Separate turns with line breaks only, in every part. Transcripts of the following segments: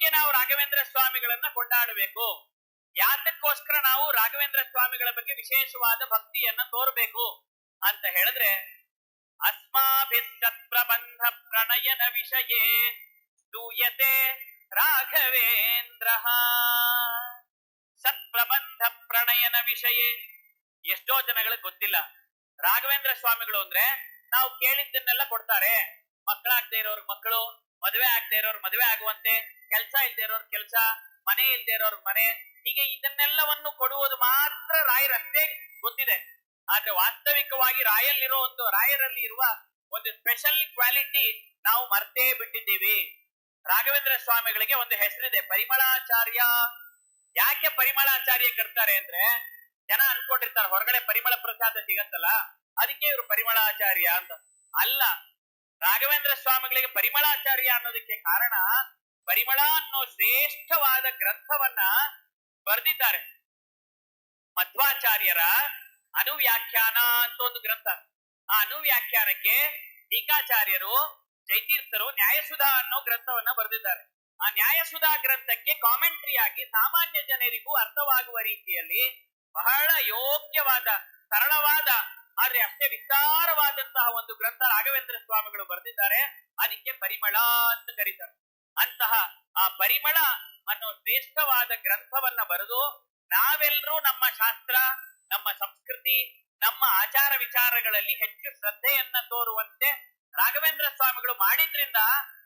ಯಾತಕ್ಕೆ ನಾವು ರಾಘವೇಂದ್ರ ಸ್ವಾಮಿಗಳನ್ನ ಕೊಂಡಾಡಬೇಕು. ಯಾತಕ್ಕೋಸ್ಕರ ನಾವು ರಾಘವೇಂದ್ರ ಸ್ವಾಮಿಗಳ ಬಗ್ಗೆ ವಿಶೇಷವಾದ ಭಕ್ತಿಯನ್ನ ತೋರಬೇಕು ಅಂತ ಹೇಳಿದ್ರೆ ಅಸ್ಮಾಭಿ ಪ್ರಬಂಧ ಪ್ರಣಯನ ವಿಷಯೇ ಸ್ತೂಯತೆ ರಾಘವೇಂದ್ರ. ಸತ್ಪ್ರಬಂಧ ಪ್ರಣಯನ ವಿಷಯ. ಎಷ್ಟೋ ಜನಗಳಿಗೆ ಗೊತ್ತಿಲ್ಲ. ರಾಘವೇಂದ್ರ ಸ್ವಾಮಿಗಳು ಅಂದ್ರೆ ನಾವು ಕೇಳಿದ್ದನ್ನೆಲ್ಲ ಕೊಡ್ತಾರೆ. ಮಕ್ಕಳಾಗದೆ ಇರೋರ್ ಮಕ್ಕಳು ಮದುವೆ ಆಗದೆ ಇರೋರ್ ಮದುವೆ ಆಗುವಂತೆ, ಕೆಲಸ ಇಲ್ದೇ ಇರೋರ್ ಕೆಲಸ, ಮನೆ ಇಲ್ದೇ ಇರೋರ್ ಮನೆ, ಹೀಗೆ ಇದನ್ನೆಲ್ಲವನ್ನು ಕೊಡುವುದು ಮಾತ್ರ ರಾಯರಷ್ಟೇ ಗೊತ್ತಿದೆ. ಆದ್ರೆ ವಾಸ್ತವಿಕವಾಗಿ ರಾಯಲ್ಲಿರೋ ಒಂದು, ರಾಯರಲ್ಲಿ ಇರುವ ಒಂದು ಸ್ಪೆಷಲ್ ಕ್ವಾಲಿಟಿ ನಾವು ಮರ್ತೇ ಬಿಟ್ಟಿದ್ದೀವಿ. ರಾಘವೇಂದ್ರ ಸ್ವಾಮಿಗಳಿಗೆ ಒಂದು ಹೆಸರಿದೆ, ಪರಿಮಳಾಚಾರ್ಯ. ಯಾಕೆ ಪರಿಮಳಾಚಾರ್ಯ ಕರ್ತಾರೆ ಅಂದ್ರೆ, ಜನ ಅನ್ಕೊಂಡಿರ್ತಾರೆ, ಹೊರಗಡೆ ಪರಿಮಳ ಪ್ರಸಾದ ಸಿಗತ್ತಲ್ಲ, ಅದಕ್ಕೆ ಇವರು ಪರಿಮಳಾಚಾರ್ಯ ಅಂತ. ಅಲ್ಲ ರಾಘವೇಂದ್ರ ಸ್ವಾಮಿಗಳಿಗೆ ಪರಿಮಳಾಚಾರ್ಯ ಅನ್ನೋದಕ್ಕೆ ಕಾರಣ ಪರಿಮಳ ಅನ್ನೋ ಶ್ರೇಷ್ಠವಾದ ಗ್ರಂಥವನ್ನ ಬರೆದಿದ್ದಾರೆ. ಮಧ್ವಾಚಾರ್ಯರ ಅನುವ್ಯಾಖ್ಯಾನ ಅಂತ ಒಂದು ಗ್ರಂಥ. ಆ ಅನುವ್ಯಾಖ್ಯಾನಕ್ಕೆ ಟೀಕಾಚಾರ್ಯರು ಜೈತೀರ್ಥರು ನ್ಯಾಯಸುಧಾ ಅನ್ನೋ ಗ್ರಂಥವನ್ನ ಬರೆದಿದ್ದಾರೆ. ಆ ನ್ಯಾಯಸುಧಾ ಗ್ರಂಥಕ್ಕೆ ಕಾಮೆಂಟ್ರಿ ಆಗಿ ಸಾಮಾನ್ಯ ಜನರಿಗೂ ಅರ್ಥವಾಗುವ ರೀತಿಯಲ್ಲಿ ಬಹಳ ಯೋಗ್ಯವಾದ, ಸರಳವಾದ ಆದ್ರೆ ಅಷ್ಟೇ ವಿಸ್ತಾರವಾದಂತಹ ಒಂದು ಗ್ರಂಥ ರಾಘವೇಂದ್ರ ಸ್ವಾಮಿಗಳು ಬರೆದಿದ್ದಾರೆ. ಅದಕ್ಕೆ ಪರಿಮಳ ಅಂತ ಕರೀತಾರೆ. ಅಂತಹ ಆ ಪರಿಮಳ ಅನ್ನೋ ಶ್ರೇಷ್ಠವಾದ ಗ್ರಂಥವನ್ನ ಬರೆದು ನಾವೆಲ್ಲರೂ ನಮ್ಮ ಶಾಸ್ತ್ರ, ನಮ್ಮ ಸಂಸ್ಕೃತಿ, ನಮ್ಮ ಆಚಾರ ವಿಚಾರಗಳಲ್ಲಿ ಹೆಚ್ಚು ಶ್ರದ್ಧೆಯನ್ನ ತೋರುವಂತೆ ರಾಘವೇಂದ್ರ ಸ್ವಾಮಿಗಳು ಮಾಡಿದ್ರಿಂದ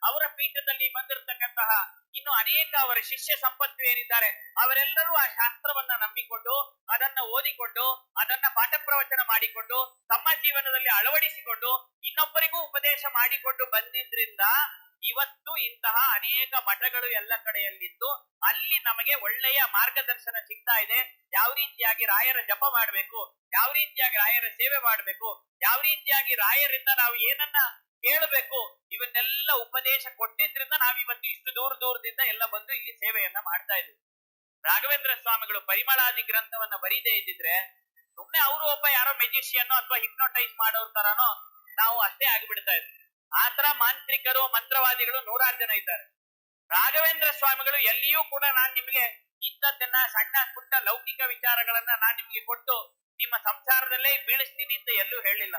ಅವರ ಪೀಠದಲ್ಲಿ ಬಂದಿರತಕ್ಕಂತಹ ಇನ್ನು ಅನೇಕ ಅವರ ಶಿಷ್ಯ ಸಂಪತ್ತು ಏನಿದ್ದಾರೆ, ಅವರೆಲ್ಲರೂ ಆ ಶಾಸ್ತ್ರವನ್ನ ನಂಬಿಕೊಂಡು, ಅದನ್ನ ಓದಿಕೊಂಡು, ಅದನ್ನ ಪಾಠ ಪ್ರವಚನ ಮಾಡಿಕೊಂಡು, ತಮ್ಮ ಜೀವನದಲ್ಲಿ ಅಳವಡಿಸಿಕೊಂಡು, ಇನ್ನೊಬ್ಬರಿಗೂ ಉಪದೇಶ ಮಾಡಿಕೊಂಡು ಬಂದಿದ್ರಿಂದ ಇವತ್ತು ಇಂತಹ ಅನೇಕ ಮಠಗಳು ಎಲ್ಲ ಕಡೆಯಲ್ಲಿದ್ದು ಅಲ್ಲಿ ನಮಗೆ ಒಳ್ಳೆಯ ಮಾರ್ಗದರ್ಶನ ಸಿಗ್ತಾ ಇದೆ. ಯಾವ ರೀತಿಯಾಗಿ ರಾಯರ ಜಪ ಮಾಡಬೇಕು, ಯಾವ ರೀತಿಯಾಗಿ ರಾಯರ ಸೇವೆ ಮಾಡಬೇಕು, ಯಾವ ರೀತಿಯಾಗಿ ರಾಯರಿಂದ ನಾವು ಏನನ್ನ ಕೇಳಬೇಕು, ಇವನ್ನೆಲ್ಲ ಉಪದೇಶ ಕೊಟ್ಟಿದ್ರಿಂದ ನಾವು ಇವತ್ತು ಇಷ್ಟು ದೂರ ದೂರದಿಂದ ಎಲ್ಲ ಬಂದು ಇಲ್ಲಿ ಸೇವೆಯನ್ನ ಮಾಡ್ತಾ ಇದ್ವಿ. ರಾಘವೇಂದ್ರ ಸ್ವಾಮಿಗಳು ಪರಿಮಳಾದಿ ಗ್ರಂಥವನ್ನ ಬರೀದೇ ಇದ್ದಿದ್ರೆ ಸುಮ್ನೆ ಅವರು ಒಬ್ಬ ಯಾರೋ ಮೆಜಿಷಿಯನ್ ಅಥವಾ ಹಿಪ್ನೋಟೈಸ್ ಮಾಡೋರ್ ತರಾನೋ ನಾವು ಅಷ್ಟೇ ಆಗಿಬಿಡ್ತಾ ಇದ್ವಿ. ಆತರ ಮಾಂತ್ರಿಕರು, ಮಂತ್ರವಾದಿಗಳು ನೂರಾರು ಜನ ಇದ್ದಾರೆ. ರಾಘವೇಂದ್ರ ಸ್ವಾಮಿಗಳು ಎಲ್ಲಿಯೂ ಕೂಡ ನಾನ್ ನಿಮ್ಗೆ ಇಂಥದ್ದನ್ನ ಸಣ್ಣ ಪುಟ್ಟ ಲೌಕಿಕ ವಿಚಾರಗಳನ್ನ ನಾನ್ ನಿಮ್ಗೆ ಕೊಟ್ಟು ನಿಮ್ಮ ಸಂಸಾರದಲ್ಲೇ ಬೀಳಿಸ್ತೀನಿ ಅಂತ ಎಲ್ಲೂ ಹೇಳಿಲ್ಲ.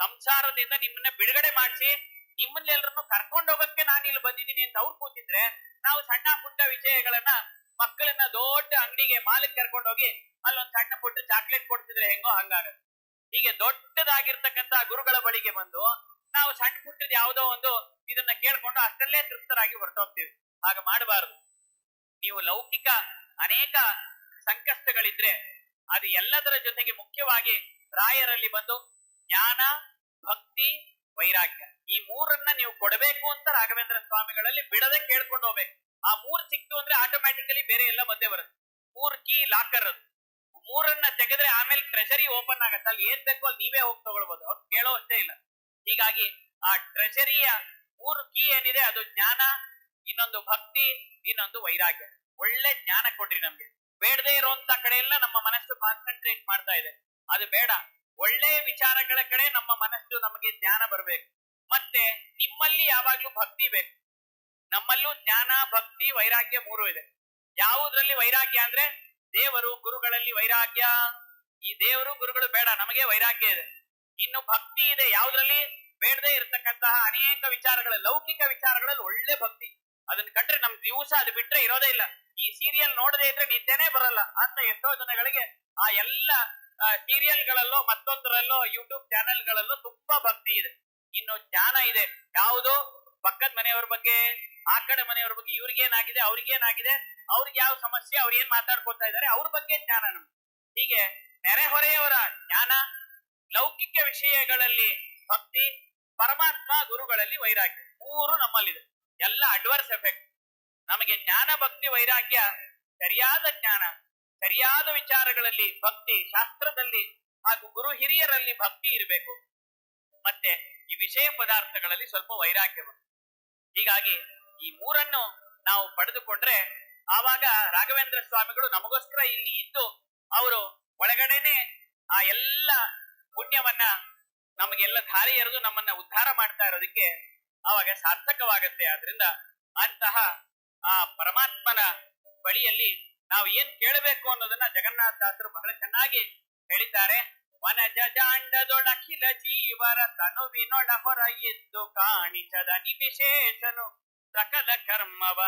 ಸಂಸಾರದಿಂದ ನಿಮ್ಮನ್ನ ಬಿಡುಗಡೆ ಮಾಡಿಸಿ ನಿಮ್ಮನ್ನೆಲ್ಲರನ್ನು ಕರ್ಕೊಂಡು ಹೋಗಕ್ಕೆ ನಾನು ಇಲ್ಲಿ ಬಂದಿದ್ದೀನಿ ಅಂತ ಅವ್ರು ಕೂತಿದ್ರೆ, ನಾವು ಸಣ್ಣ ಪುಟ್ಟ ವಿಷಯಗಳನ್ನ ಮಕ್ಕಳನ್ನ ದೊಡ್ಡ ಅಂಗಡಿಗೆ ಮಾಲಕ್ ಕರ್ಕೊಂಡು ಹೋಗಿ ಅಲ್ಲೊಂದ್ ಸಣ್ಣ ಪುಟ್ಟ ಚಾಕ್ಲೇಟ್ ಕೊಡ್ತಿದ್ರೆ ಹೆಂಗೋ ಹಂಗಾಗತ್ತೆ. ಹೀಗೆ ದೊಡ್ಡದಾಗಿರ್ತಕ್ಕಂತ ಗುರುಗಳ ಬಳಿಗೆ ಬಂದು ನಾವು ಸಣ್ಣ ಪುಟ್ಟದ ಯಾವುದೋ ಒಂದು ಇದನ್ನ ಕೇಳ್ಕೊಂಡು ಅಷ್ಟರಲ್ಲೇ ತೃಪ್ತರಾಗಿ ಹೊರಟೋಗ್ತೀವಿ. ಹಾಗೆ ಮಾಡಬಾರದು. ನೀವು ಲೌಕಿಕ ಅನೇಕ ಸಂಕಷ್ಟಗಳಿದ್ರೆ ಅದು ಎಲ್ಲದರ ಜೊತೆಗೆ ಮುಖ್ಯವಾಗಿ ರಾಯರಲ್ಲಿ ಬಂದು ಜ್ಞಾನ, ಭಕ್ತಿ, ವೈರಾಗ್ಯ. ಈ ಮೂರನ್ನ ನೀವು ಕೊಡಬೇಕು ಅಂತ ರಾಘವೇಂದ್ರ ಸ್ವಾಮಿಗಳಲ್ಲಿ ಬಿಡದೆ ಕೇಳ್ಕೊಂಡು ಹೋಗ್ಬೇಕು. ಆ ಮೂರ್ ಸಿಕ್ತು ಅಂದ್ರೆ ಆಟೋಮ್ಯಾಟಿಕಲಿ ಬೇರೆ ಎಲ್ಲ ಬಂದೇ ಬರುತ್ತೆ. ಮೂರ್ ಕೀ ಲಾಕರ್ ಅದು. ಮೂರನ್ನ ತೆಗೆದ್ರೆ ಆಮೇಲೆ ಟ್ರೆಷರಿ ಓಪನ್ ಆಗತ್ತೆ. ಅಲ್ಲಿ ಏನ್ ಬೇಕೋ ಅಲ್ಲಿ ನೀವೇ ಹೋಗಿ ತಗೊಳ್ಬಹುದು ಅವ್ರು ಕೇಳೋ ಅಷ್ಟೇ ಇಲ್ಲ. ಹೀಗಾಗಿ ಆ ಟ್ರೆಜರಿಯ ಮೂರು ಕೀ ಏನಿದೆ, ಅದು ಜ್ಞಾನ, ಇನ್ನೊಂದು ಭಕ್ತಿ, ಇನ್ನೊಂದು ವೈರಾಗ್ಯ. ಒಳ್ಳೆ ಜ್ಞಾನ ಕೊಡ್ರಿ ನಮ್ಗೆ. ಬೇಡದೆ ಇರುವಂತ ಕಡೆ ಎಲ್ಲ ನಮ್ಮ ಮನಸ್ಸು ಕಾನ್ಸಂಟ್ರೇಟ್ ಮಾಡ್ತಾ ಇದೆ. ಅದು ಬೇಡ. ಒಳ್ಳೆ ವಿಚಾರಗಳ ಕಡೆ ನಮ್ಮ ಮನಸ್ಸು ನಮಗೆ ಜ್ಞಾನ ಬರಬೇಕು. ಮತ್ತೆ ನಿಮ್ಮಲ್ಲಿ ಯಾವಾಗ್ಲೂ ಭಕ್ತಿ ಬೇಕು. ನಮ್ಮಲ್ಲೂ ಜ್ಞಾನ, ಭಕ್ತಿ, ವೈರಾಗ್ಯ ಮೂರು ಇದೆ. ಯಾವುದ್ರಲ್ಲಿ ವೈರಾಗ್ಯ ಅಂದ್ರೆ ದೇವರು ಗುರುಗಳಲ್ಲಿ ವೈರಾಗ್ಯ. ಈ ದೇವರು ಗುರುಗಳು ಬೇಡ, ನಮಗೆ ವೈರಾಗ್ಯ ಇದೆ. ಇನ್ನು ಭಕ್ತಿ ಇದೆ. ಯಾವ್ದ್ರಲ್ಲಿ? ಬೇಡದೆ ಇರತಕ್ಕಂತಹ ಅನೇಕ ವಿಚಾರಗಳ, ಲೌಕಿಕ ವಿಚಾರಗಳಲ್ಲಿ ಒಳ್ಳೆ ಭಕ್ತಿ. ಅದನ್ನ ಕಂಡ್ರೆ ನಮ್ ದಿವಸ ಅದು ಬಿಟ್ರೆ ಇರೋದೇ ಇಲ್ಲ. ಈ ಸೀರಿಯಲ್ ನೋಡದೇ ಇದ್ರೆ ನಿದ್ದೆನೇ ಬರಲ್ಲ ಅಂತ ಎಷ್ಟೋ ಜನಗಳಿಗೆ ಆ ಎಲ್ಲ ಸೀರಿಯಲ್ಗಳಲ್ಲೋ ಮತ್ತೊಂದರಲ್ಲೋ ಯೂಟ್ಯೂಬ್ ಚಾನೆಲ್ಗಳಲ್ಲೂ ತುಂಬಾ ಭಕ್ತಿ ಇದೆ. ಇನ್ನು ಜ್ಞಾನ ಇದೆ. ಯಾವುದು? ಪಕ್ಕದ ಮನೆಯವ್ರ ಬಗ್ಗೆ, ಆ ಕಡೆ ಮನೆಯವ್ರ ಬಗ್ಗೆ ಇವ್ರಿಗೇನಾಗಿದೆ ಅವ್ರಿಗೇನಾಗಿದೆ ಅವ್ರಿಗೆ ಯಾವ ಸಮಸ್ಯೆ, ಅವ್ರು ಏನ್ ಮಾತಾಡ್ಕೊತಾ ಇದಾರೆ ಅವ್ರ ಬಗ್ಗೆ ಜ್ಞಾನ ನಮ್ಗೆ. ಹೀಗೆ ನೆರೆಹೊರೆಯವರ ಜ್ಞಾನ ಲೌಕಿಕ ವಿಷಯಗಳಲ್ಲಿ ಭಕ್ತಿ, ಪರಮಾತ್ಮ, ಗುರುಗಳಲ್ಲಿ ವೈರಾಗ್ಯ. ಮೂರು ನಮ್ಮಲ್ಲಿದೆ. ಎಲ್ಲ ಅಡ್ವರ್ಸ್ ಎಫೆಕ್ಟ್ ನಮಗೆ ಜ್ಞಾನ, ಭಕ್ತಿ, ವೈರಾಗ್ಯ ಸರಿಯಾದ ಜ್ಞಾನ, ಸರಿಯಾದ ವಿಚಾರಗಳಲ್ಲಿ ಭಕ್ತಿ, ಶಾಸ್ತ್ರದಲ್ಲಿ ಹಾಗೂ ಗುರು ಹಿರಿಯರಲ್ಲಿ ಭಕ್ತಿ ಇರಬೇಕು. ಮತ್ತೆ ಈ ವಿಷಯ ಪದಾರ್ಥಗಳಲ್ಲಿ ಸ್ವಲ್ಪ ವೈರಾಗ್ಯ. ಹೀಗಾಗಿ ಈ ಮೂರನ್ನು ನಾವು ಪಡೆದುಕೊಂಡ್ರೆ ಆವಾಗ ರಾಘವೇಂದ್ರ ಸ್ವಾಮಿಗಳು ನಮಗೋಸ್ಕರ ಇಲ್ಲಿ ಇದ್ದು, ಅವರು ಒಳಗಡೆನೆ ಆ ಎಲ್ಲ ಪುಣ್ಯವನ್ನ ನಮಗೆಲ್ಲ ಧಾರೆ ಎರೆದು ನಮ್ಮನ್ನ ಉದ್ಧಾರ ಮಾಡ್ತಾ ಇರೋದಕ್ಕೆ ಆವಾಗ ಸಾರ್ಥಕವಾಗತ್ತೆ. ಆದ್ರಿಂದ ಅಂತಹ ಆ ಪರಮಾತ್ಮನ ಬಳಿಯಲ್ಲಿ ನಾವು ಏನ್ ಕೇಳಬೇಕು ಅನ್ನೋದನ್ನ ಜಗನ್ನಾಥ ದಾಸರು ಬಹಳ ಚೆನ್ನಾಗಿ ಹೇಳಿದ್ದಾರೆ. ವನಜ ಜಾಂಡದೊಳಖಿಲ ಜೀವರ ತನುವಿನೊಳ ಹೊರ ಎದ್ದು ಕಾಣಿಸದ ನಿಮಿಷೇಷನು ಸಕಲ ಕರ್ಮವ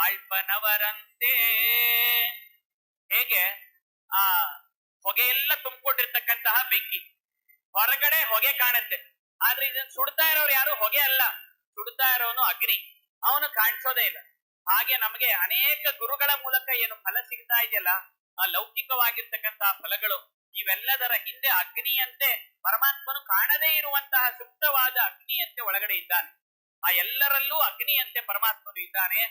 ಆಳ್ಪನವರಂತೆ ಹೇಗೆ? ಆ ಹೊಗೆ ಎಲ್ಲ ತುಂಬಿಕೊಂಡಿರ್ತಕ್ಕಂತಹ ಬೆಂಕಿ. ಹೊರಗಡೆ ಹೊಗೆ ಕಾಣುತ್ತೆ. ಆದ್ರೆ ಇದನ್ನ ಸುಡ್ತಾ ಇರೋರು ಯಾರು? ಹೊಗೆ ಅಲ್ಲ. ಸುಡ್ತಾ ಇರೋನು ಅಗ್ನಿ. ಅವನು ಕಾಣಿಸೋದೇ ಇಲ್ಲ. ಹಾಗೆ ನಮಗೆ ಅನೇಕ ಗುರುಗಳ ಮೂಲಕ ಏನು ಫಲ ಸಿಗ್ತಾ ಇದೆಯಲ್ಲ, ಆ ಲೌಕಿಕವಾಗಿರ್ತಕ್ಕಂತಹ ಫಲಗಳು, ಇವೆಲ್ಲದರ ಹಿಂದೆ ಅಗ್ನಿಯಂತೆ ಪರಮಾತ್ಮನು ಕಾಣದೇ ಇರುವಂತಹ ಸುಪ್ತವಾದ ಅಗ್ನಿಯಂತೆ ಒಳಗಡೆ ಇದ್ದಾನೆ. ಆ ಎಲ್ಲರಲ್ಲೂ ಅಗ್ನಿಯಂತೆ ಪರಮಾತ್ಮನು ಇದ್ದಾನೆ.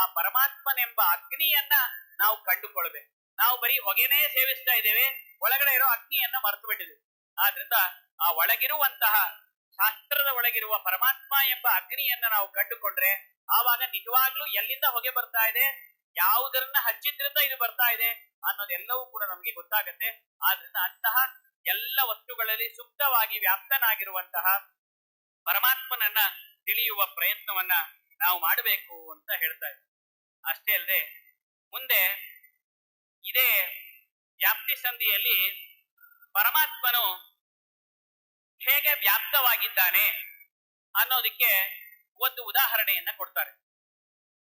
ಆ ಪರಮಾತ್ಮನೆಂಬ ಅಗ್ನಿಯನ್ನ ನಾವು ಕಂಡುಕೊಳ್ಬೇಕು. ನಾವು ಬರೀ ಹೊಗೆನೇ ಸೇವಿಸ್ತಾ ಇದ್ದೇವೆ, ಒಳಗಡೆ ಇರೋ ಅಗ್ನಿಯನ್ನ ಮರೆತು ಬಿಟ್ಟಿದ್ದೇವೆ ಆದ್ರಿಂದ ಆ ಒಳಗಿರುವಂತಹ ಶಾಸ್ತ್ರದ ಒಳಗಿರುವ ಪರಮಾತ್ಮ ಎಂಬ ಅಗ್ನಿಯನ್ನ ನಾವು ಕಂಡುಕೊಂಡ್ರೆ ಆವಾಗ ನಿಜವಾಗ್ಲೂ ಎಲ್ಲಿಂದ ಹೊಗೆ ಬರ್ತಾ ಇದೆ? ಯಾವುದರನ್ನ ಹಚ್ಚಿದ್ರಿಂದ ಇದು ಬರ್ತಾ ಇದೆ? ಅನ್ನೋದೆಲ್ಲವೂ ಕೂಡ ನಮಗೆ ಗೊತ್ತಾಗತ್ತೆ. ಆದ್ರಿಂದ ಅಂತಹ ಎಲ್ಲ ವಸ್ತುಗಳಲ್ಲಿ ಸುಪ್ತವಾಗಿ ವ್ಯಾಪ್ತನಾಗಿರುವಂತಹ ಪರಮಾತ್ಮನನ್ನ ತಿಳಿಯುವ ಪ್ರಯತ್ನವನ್ನ ನಾವು ಮಾಡಬೇಕು ಅಂತ ಹೇಳ್ತಾ ಇದ್ದೀವಿ ಅಷ್ಟೇ ಅಲ್ಲದೆ ಮುಂದೆ ಇದೇ ವ್ಯಾಪ್ತಿ ಸಂಧಿಯಲ್ಲಿ ಪರಮಾತ್ಮನು ಹೇಗೆ ವ್ಯಾಪ್ತವಾಗಿದ್ದಾನೆ ಅನ್ನೋದಕ್ಕೆ ಒಂದು ಉದಾಹರಣೆಯನ್ನ ಕೊಡ್ತಾರೆ.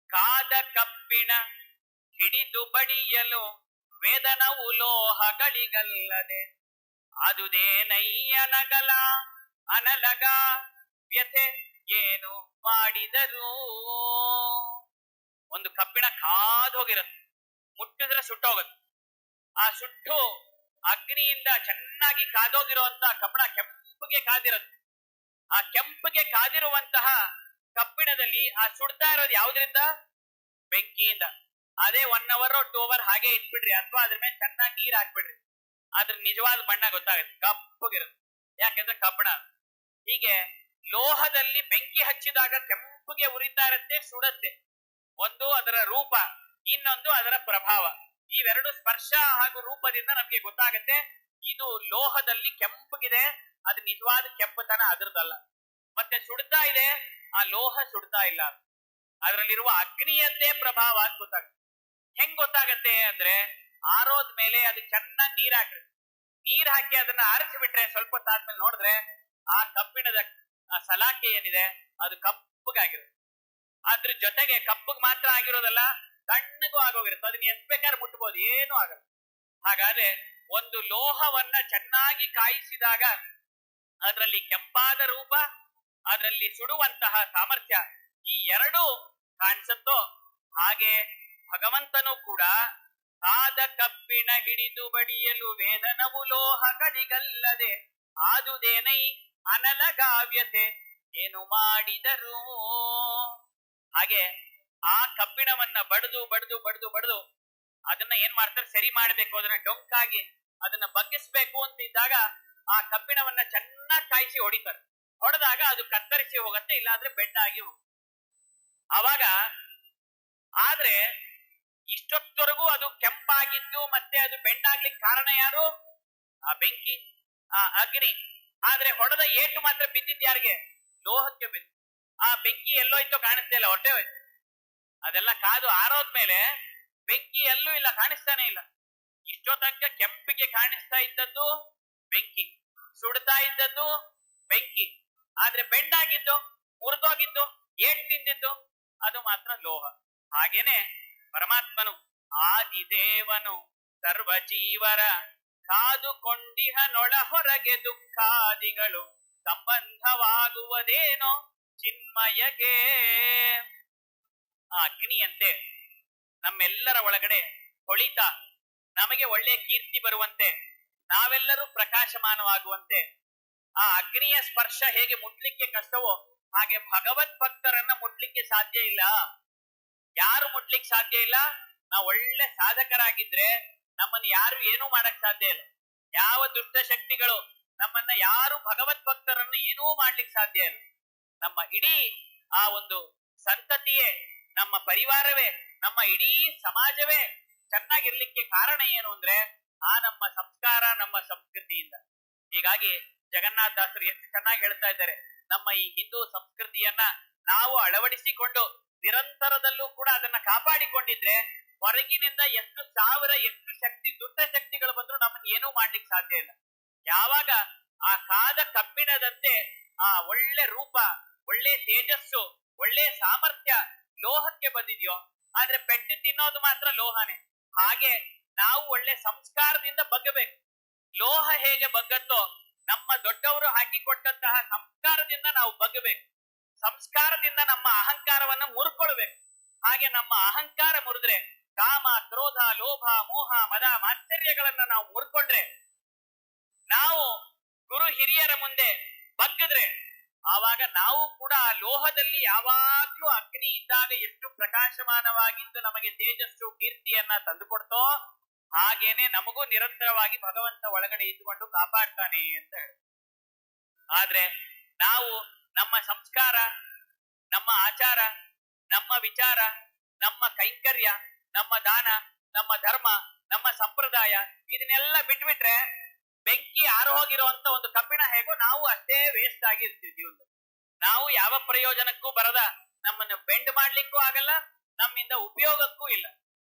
ಕಾದ ಕಬ್ಬಿಣ ಹಿಡಿದು ಬಡಿಯಲು ವೇದನವು ಲೋಹಗಳಿಗಲ್ಲದೆ. ಅದುದೇನಯ್ಯನಗಲ ಅನಲಗ ವ್ಯಥೆ ಏನು ಮಾಡಿದರು. ಒಂದು ಕಬ್ಬಿಣ ಕಾದು ಹೋಗಿರುತ್ತೆ. ಮುಟ್ಟಿದ್ರೆ ಸುಟ್ಟೋಗತ್ತೆ. ಆ ಸುಟ್ಟು ಅಗ್ನಿಯಿಂದ ಚೆನ್ನಾಗಿ ಕಾದೋಗಿರುವಂತಹ ಕಬ್ಬಣ ಕೆಂಪಗೆ ಕಾದಿರುತ್ತೆ ಆ ಕೆಂಪಗೆ ಕಾದಿರುವಂತಹ ಕಬ್ಬಿಣದಲ್ಲಿ ಆ ಸುಡ್ತಾ ಇರೋದು ಯಾವ್ದ್ರಿಂದ? ಬೆಂಕಿಯಿಂದ. ಅದೇ ಒನ್ ಅವರ್ ಟೂ ಅವರ್ ಹಾಗೆ ಇಟ್ಬಿಡ್ರಿ. ಅಥವಾ ಅದ್ರ ಮೇಲೆ ಚೆನ್ನಾಗಿ ನೀರ್ ಹಾಕ್ಬಿಡ್ರಿ. ಅದ್ರ ನಿಜವಾದ ಬಣ್ಣ ಗೊತ್ತಾಗುತ್ತೆ. ಕಪ್ಪಗಿರುತ್ತೆ ಯಾಕೆಂದ್ರೆ ಕಬ್ಬಿಣ. ಹೀಗೆ ಲೋಹದಲ್ಲಿ ಬೆಂಕಿ ಹಚ್ಚಿದಾಗ ಕೆಂಪಗೆ ಉರಿತಾ ಇರುತ್ತೆ, ಸುಡತ್ತೆ. ಒಂದು ಅದರ ರೂಪ, ಇನ್ನೊಂದು ಅದರ ಪ್ರಭಾವ. ಇವೆರಡು ಸ್ಪರ್ಶ ಹಾಗೂ ರೂಪದಿಂದ ನಮ್ಗೆ ಗೊತ್ತಾಗತ್ತೆ. ಇದು ಲೋಹದಲ್ಲಿ ಕೆಂಪಗಿದೆ, ಅದು ನಿಜವಾದ ಕೆಂಪುತನ ಅದರದಲ್ಲ ಮತ್ತೆ ಸುಡ್ತಾ ಇದೆ, ಆ ಲೋಹ ಸುಡ್ತಾ ಇಲ್ಲ. ಅದರಲ್ಲಿರುವ ಅಗ್ನಿಯದ್ದೇ ಪ್ರಭಾವ ಅಂತ ಗೊತ್ತಾಗುತ್ತೆ. ಹೆಂಗ್ ಗೊತ್ತಾಗತ್ತೆ ಅಂದ್ರೆ, ಆರೋದ್ ಮೇಲೆ ಅದು ಚೆನ್ನಾಗಿ ನೀರ್ ಹಾಕ್ರಿ. ನೀರ್ ಹಾಕಿ ಅದನ್ನ ಆರಿಸಿಬಿಟ್ರೆ ಸ್ವಲ್ಪ ತಾದ್ಮೇಲೆ ನೋಡಿದ್ರೆ, ಆ ಕಬ್ಬಿಣದ, ಆ ಸಲಾಕೆ ಏನಿದೆ, ಅದು ಕಪ್ಪಗಾಗಿರುತ್ತೆ. ಅದ್ರ ಜೊತೆಗೆ ಕಪ್ಪಗ್ ಮಾತ್ರ ಆಗಿರೋದಲ್ಲ ತಣ್ಣಗೂ ಆಗೋಗಿರುತ್ತೆ. ಅದನ್ನ ಎಷ್ಟು ಬೇಕಾದ್ರೆ ಮುಟ್ಬೋದು, ಏನೂ ಆಗಲ್ಲ. ಹಾಗಾದ್ರೆ ಒಂದು ಲೋಹವನ್ನ ಚೆನ್ನಾಗಿ ಕಾಯಿಸಿದಾಗ ಅದರಲ್ಲಿ ಕೆಂಪಾದ ರೂಪ, ಅದರಲ್ಲಿ ಸುಡುವಂತಹ ಸಾಮರ್ಥ್ಯ ಈ ಎರಡು ಕಾಣಿಸುತ್ತೋ? ಹಾಗೆ ಭಗವಂತನು ಕೂಡ ಆದ ಕಬ್ಬಿಣ ಹಿಡಿದು ಬಡಿಯಲು ವೇದನವು ಲೋಹ ಕಡಿಗಲ್ಲದೆ ಆದುದೇನೈ ಅನಲಗಾವ್ಯತೆ ಏನು ಮಾಡಿದರೂ? ಹಾಗೆ ಆ ಕಬ್ಬಿಣವನ್ನ ಬಡದು ಬಡದು ಬಡದು ಬಡದು ಅದನ್ನ ಏನ್ ಮಾಡ್ತಾರೆ? ಸರಿ ಮಾಡ್ಬೇಕು. ಅದನ್ನ ಡೊಂಕಾಗಿ ಅದನ್ನ ಬಗ್ಗಿಸ್ಬೇಕು ಅಂತ ಇದ್ದಾಗ ಆ ಕಬ್ಬಿಣವನ್ನ ಚೆನ್ನಾಗಿ ಕಾಯಿಸಿ ಹೊಡಿತಾರೆ. ಹೊಡೆದಾಗ ಅದು ಕತ್ತರಿಸಿ ಹೋಗತ್ತೆ, ಇಲ್ಲಾಂದ್ರೆ ಬೆಂಡಾಗಿ ಹೋಗುತ್ತೆ. ಅವಾಗ ಆದ್ರೆ ಇಷ್ಟೊತ್ತವರೆಗೂ ಅದು ಕೆಂಪಾಗಿದ್ದು ಮತ್ತೆ ಅದು ಬೆಂಡಾಗ್ಲಿಕ್ಕೆ ಕಾರಣ ಯಾರು? ಆ ಬೆಂಕಿ, ಆ ಅಗ್ನಿ. ಆದ್ರೆ ಹೊಡೆದ ಏಟು ಮಾತ್ರ ಬಿದ್ದಿದ್ ಯಾರಿಗೆ? ಲೋಹಕ್ಕೆ ಬಿದ್ದು ಆ ಬೆಂಕಿ ಎಲ್ಲೋಯ್ತೋ ಕಾಣಿಸ್ತಾ ಇಲ್ಲ ಹೊಟ್ಟೆ ಹೋಯ್ತು? ಅದೆಲ್ಲ ಕಾದು ಆರೋದ್ಮೇಲೆ ಬೆಂಕಿ ಎಲ್ಲೂ ಇಲ್ಲ, ಕಾಣಿಸ್ತಾನೆ ಇಲ್ಲ. ಇಷ್ಟೋ ತನಕ ಕೆಂಪಿಗೆ ಕಾಣಿಸ್ತಾ ಇದ್ದದ್ದು ಬೆಂಕಿ, ಸುಡ್ತಾ ಇದ್ದದ್ದು ಬೆಂಕಿ. ಆದ್ರೆ ಬೆಂಡಾಗಿದ್ದು, ಮುರಿದೋಗಿದ್ದು, ಏಟ್ ತಿಂದಿದ್ದು, ಅದು ಮಾತ್ರ ಲೋಹ. ಹಾಗೇನೆ ಪರಮಾತ್ಮನು ಆದಿದೇವನು ಸರ್ವ ಜೀವರ ಕಾದುಕೊಂಡಿಹನೊಳ ಹೊರಗೆ ದುಃಖಾದಿಗಳು, ಸಂಬಂಧವಾಗುವುದೇನೋ ಚಿನ್ಮಯಗೆ. ಆ ಅಗ್ನಿಯಂತೆ ನಮ್ಮೆಲ್ಲರ ಒಳಗಡೆ ಹೊಳಿತಾ ನಮಗೆ ಒಳ್ಳೆ ಕೀರ್ತಿ ಬರುವಂತೆ, ನಾವೆಲ್ಲರೂ ಪ್ರಕಾಶಮಾನವಾಗುವಂತೆ, ಆ ಅಗ್ನಿಯ ಸ್ಪರ್ಶ ಹೇಗೆ ಮುಟ್ಲಿಕ್ಕೆ ಕಷ್ಟವೋ ಹಾಗೆ ಭಗವತ್ ಭಕ್ತರನ್ನ ಮುಟ್ಲಿಕ್ಕೆ ಸಾಧ್ಯ ಇಲ್ಲ. ಯಾರು ಮುಟ್ಲಿಕ್ಕೆ ಸಾಧ್ಯ ಇಲ್ಲ? ನಾವು ಒಳ್ಳೆ ಸಾಧಕರಾಗಿದ್ರೆ ನಮ್ಮನ್ನು ಯಾರು ಏನೂ ಮಾಡಕ್ ಸಾಧ್ಯ ಇಲ್ಲ. ಯಾವ ದುಷ್ಟ ಶಕ್ತಿಗಳು ನಮ್ಮನ್ನ ಯಾರು ಭಗವತ್ ಭಕ್ತರನ್ನು ಏನೂ ಮಾಡ್ಲಿಕ್ಕೆ ಸಾಧ್ಯ ಇಲ್ಲ. ನಮ್ಮ ಇಡೀ ಆ ಒಂದು ಸಂತತಿಯೇ ನಮ್ಮ ಪರಿವಾರವೇ, ನಮ್ಮ ಇಡೀ ಸಮಾಜವೇ ಚೆನ್ನಾಗಿರ್ಲಿಕ್ಕೆ ಕಾರಣ ಏನು ಅಂದ್ರೆ ಆ ನಮ್ಮ ಸಂಸ್ಕಾರ, ನಮ್ಮ ಸಂಸ್ಕೃತಿಯಿಂದ ಹೀಗಾಗಿ ಜಗನ್ನಾಥ ದಾಸರು ಎಷ್ಟು ಚೆನ್ನಾಗಿ ಹೇಳ್ತಾ ಇದ್ದಾರೆ. ನಮ್ಮ ಈ ಹಿಂದೂ ಸಂಸ್ಕೃತಿಯನ್ನ ನಾವು ಅಳವಡಿಸಿಕೊಂಡು ನಿರಂತರದಲ್ಲೂ ಕೂಡ ಅದನ್ನ ಕಾಪಾಡಿಕೊಂಡಿದ್ರೆ ಹೊರಗಿನಿಂದ ಎಷ್ಟು ಸಾವಿರ, ಎಷ್ಟು ಶಕ್ತಿ, ದುಷ್ಟ ಶಕ್ತಿಗಳು ಬಂದ್ರು ನಮ್ಮನ್ನ ಏನೂ ಮಾಡ್ಲಿಕ್ಕೆ ಸಾಧ್ಯ ಇಲ್ಲ. ಯಾವಾಗ ಆ ಕಾದ ಕಬ್ಬಿಣದಂತೆ ಆ ಒಳ್ಳೆ ರೂಪ, ಒಳ್ಳೆ ತೇಜಸ್ಸು, ಒಳ್ಳೆ ಸಾಮರ್ಥ್ಯ ಲೋಹಕ್ಕೆ ಬಂದಿದೆಯೋ? ಆದ್ರೆ ಪೆಟ್ಟು ತಿನ್ನೋದು ಮಾತ್ರ ಲೋಹನೇ. ಹಾಗೆ ನಾವು ಒಳ್ಳೆ ಸಂಸ್ಕಾರದಿಂದ ಬಗ್ಗಬೇಕು. ಲೋಹ ಹೇಗೆ ಬಗ್ಗತ್ತೋ, ನಮ್ಮ ದೊಡ್ಡವರು ಹಾಕಿಕೊಟ್ಟಂತಹ ಸಂಸ್ಕಾರದಿಂದ ನಾವು ಬಗ್ಗಬೇಕು. ಸಂಸ್ಕಾರದಿಂದ ನಮ್ಮ ಅಹಂಕಾರವನ್ನ ಮುರ್ಕೊಳ್ಬೇಕು. ಹಾಗೆ ನಮ್ಮ ಅಹಂಕಾರ ಮುರಿದ್ರೆ ಕಾಮ, ಕ್ರೋಧ, ಲೋಭ, ಮೋಹ, ಮದ, ಮಾತ್ಸರ್ಯಗಳನ್ನ ನಾವು ಮುರ್ಕೊಂಡ್ರೆ, ನಾವು ಗುರು ಹಿರಿಯರ ಮುಂದೆ ಬಗ್ಗಿದ್ರೆ ಆವಾಗ ನಾವು ಕೂಡ ಆ ಲೋಹದಲ್ಲಿ ಯಾವಾಗ್ಲೂ ಅಗ್ನಿ ಇದ್ದಾಗ ಎಷ್ಟು ಪ್ರಕಾಶಮಾನವಾಗಿದ್ದು ನಮಗೆ ತೇಜಸ್ಸು, ಕೀರ್ತಿಯನ್ನ ತಂದುಕೊಡ್ತೋ ಹಾಗೇನೆ ನಮಗೂ ನಿರಂತರವಾಗಿ ಭಗವಂತ ಒಳಗಡೆ ಇದ್ದುಕೊಂಡು ಕಾಪಾಡ್ತಾನೆ ಅಂತ ಆದ್ರೆ ನಾವು ನಮ್ಮ ಸಂಸ್ಕಾರ, ನಮ್ಮ ಆಚಾರ, ನಮ್ಮ ವಿಚಾರ, ನಮ್ಮ ಕೈಂಕರ್ಯ, ನಮ್ಮ ದಾನ, ನಮ್ಮ ಧರ್ಮ, ನಮ್ಮ ಸಂಪ್ರದಾಯ, ಇದನ್ನೆಲ್ಲ ಬಿಟ್ಬಿಟ್ರೆ ಬೆಂಕಿ ಆರು ಹೋಗಿರುವಂತ ಒಂದು ಕಬ್ಬಿಣ ಹೇಗೋ ನಾವು ಅಷ್ಟೇ ವೇಸ್ಟ್ ಆಗಿರ್ತೀವಿ ಜೀವನದಲ್ಲಿ. ನಾವು ಯಾವ ಪ್ರಯೋಜನಕ್ಕೂ ಬರದ ನಮ್ಮನ್ನು ಬೆಂಡ್ ಮಾಡ್ಲಿಕ್ಕೂ ಆಗಲ್ಲ, ನಮ್ಮಿಂದ ಉಪಯೋಗಕ್ಕೂ ಇಲ್ಲ.